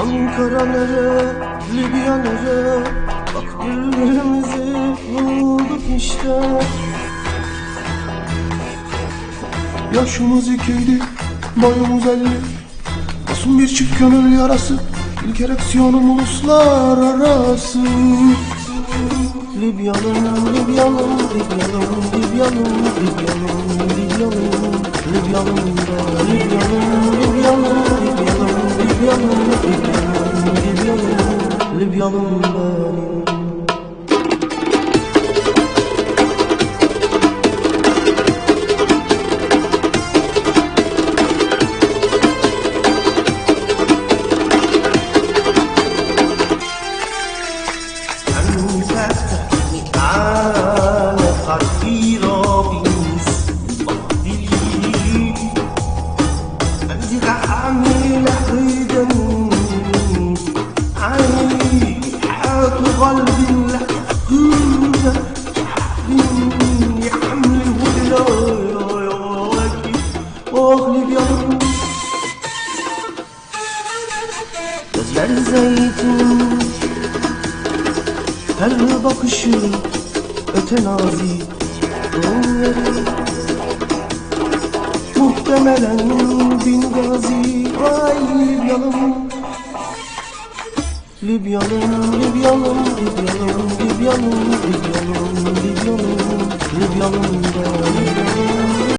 Ankara nere, Libya nere Bak birbirimizi bulduk işte Yaşımız ikiydi, boyumuz elli Masum bir çift gönül yarası İlk ereksiyonum uluslararası Libyalım, Libyalım, Libyalım, Libyalım, Libyalım, Libyalım, Libyalım da, Libyalım, Libyalım, Libyalım, Libyalım, Libyalım, Libyalım, Libyalım عمي لحيدا عيني حاط قلبي لحيدا يا حمل ولا يا واكي واغلب يا Gözler zeytin Her bakışı öte nazik Doğum yeri Muhtemelen bin gazi Vay Libyalım Libyalım, Libyalım, Libyalım, Libyalım, Libyalım, Libyalım, Libyalım Libyalım